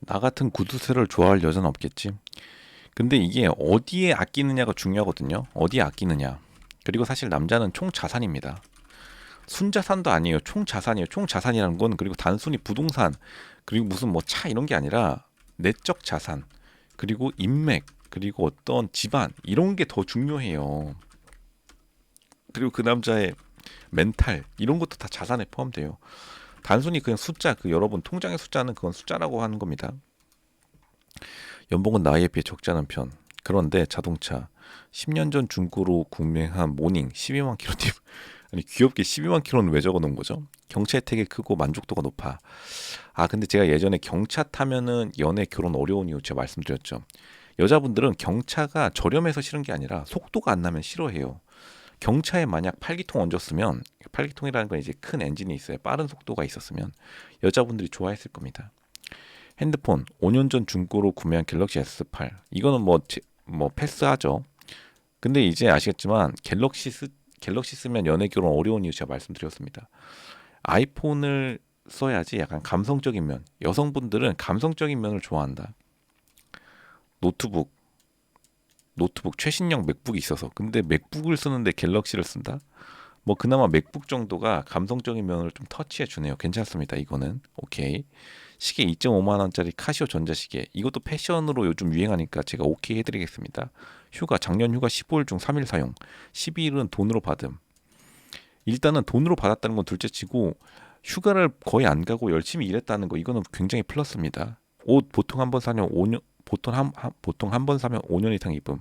나 같은 구두쇠를 좋아할 여자는 없겠지. 근데 이게 어디에 아끼느냐가 중요하거든요. 어디에 아끼느냐. 그리고 사실 남자는 총 자산입니다. 순자산도 아니에요. 총 자산이에요. 총 자산이라는 건 그리고 단순히 부동산 그리고 무슨 뭐 차 이런 게 아니라 내적 자산 그리고 인맥 그리고 어떤 집안 이런 게 더 중요해요. 그리고 그 남자의 멘탈 이런 것도 다 자산에 포함돼요. 단순히 그냥 숫자 그 여러분 통장의 숫자는 그건 숫자라고 하는 겁니다. 연봉은 나이에 비해 적지 않은 편. 그런데 자동차 10년 전 중고로 구매한 모닝 12만 킬로님 아니 귀엽게 12만 킬로는 왜 적어 놓은 거죠? 경차 혜택이 크고 만족도가 높아. 아 근데 제가 예전에 경차 타면은 연애 결혼 어려운 이유 제가 말씀드렸죠. 여자분들은 경차가 저렴해서 싫은 게 아니라 속도가 안 나면 싫어해요. 경차에 만약 8기통 얹었으면 8기통이라는 건 이제 큰 엔진이 있어요. 빠른 속도가 있었으면 여자분들이 좋아했을 겁니다. 핸드폰 5년 전 중고로 구매한 갤럭시 S8 이거는 뭐, 제- 뭐 패스하죠. 근데 이제 아시겠지만 갤럭시 쓰, 갤럭시 쓰면 연애 결혼 어려운 이유 제가 말씀드렸습니다. 아이폰을 써야지 약간 감성적인 면 여성분들은 감성적인 면을 좋아한다. 노트북 노트북 최신형 맥북이 있어서 근데 맥북을 쓰는데 갤럭시를 쓴다? 뭐 그나마 맥북 정도가 감성적인 면을 좀 터치해 주네요. 괜찮습니다. 이거는 오케이. 시계 2.5만 원짜리 카시오 전자시계 이것도 패션으로 요즘 유행하니까 제가 오케이 해드리겠습니다. 휴가 작년 휴가 15일 중 3일 사용 12일은 돈으로 받음. 일단은 돈으로 받았다는 건 둘째치고 휴가를 거의 안 가고 열심히 일했다는 거 이거는 굉장히 플러스입니다. 옷 보통 한 번 사면 5년 보통 한, 한 보통 한 번 사면 5년 이상 입음.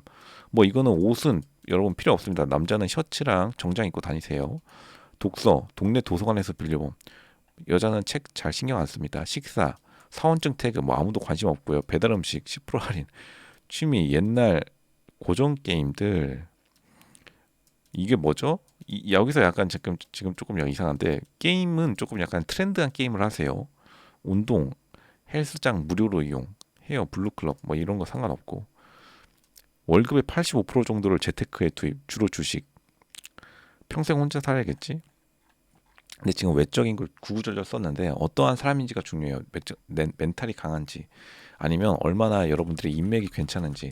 뭐 이거는 옷은 여러분 필요 없습니다. 남자는 셔츠랑 정장 입고 다니세요. 독서 동네 도서관에서 빌려봄. 여자는 책 잘 신경 안 씁니다. 식사 사원증 태그 뭐 아무도 관심 없고요. 배달 음식 10% 할인. 취미 옛날 고전 게임들 이게 뭐죠? 이, 여기서 약간 지금 지금 조금 약 이상한데 게임은 조금 약간 트렌드한 게임을 하세요. 운동, 헬스장 무료로 이용, 헤어, 블루클럽 뭐 이런 거 상관없고 월급의 85% 정도를 재테크에 투입, 주로 주식. 평생 혼자 살아야겠지? 근데 지금 외적인 걸 구구절절 썼는데 어떠한 사람인지가 중요해요. 멘탈이 강한지 아니면 얼마나 여러분들의 인맥이 괜찮은지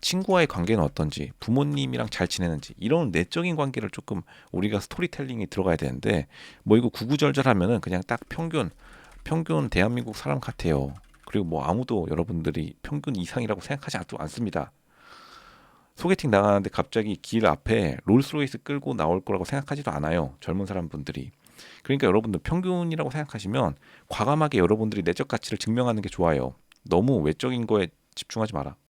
친구와의 관계는 어떤지 부모님이랑 잘 지내는지 이런 내적인 관계를 조금 우리가 스토리텔링이 들어가야 되는데 뭐 이거 구구절절하면은 그냥 딱 평균 평균 대한민국 사람 같아요. 그리고 뭐 아무도 여러분들이 평균 이상이라고 생각하지 않, 않습니다. 소개팅 나가는데 갑자기 길 앞에 롤스로이스 끌고 나올 거라고 생각하지도 않아요. 젊은 사람분들이. 그러니까 여러분들 평균이라고 생각하시면 과감하게 여러분들이 내적 가치를 증명하는 게 좋아요. 너무 외적인 거에 집중하지 마라.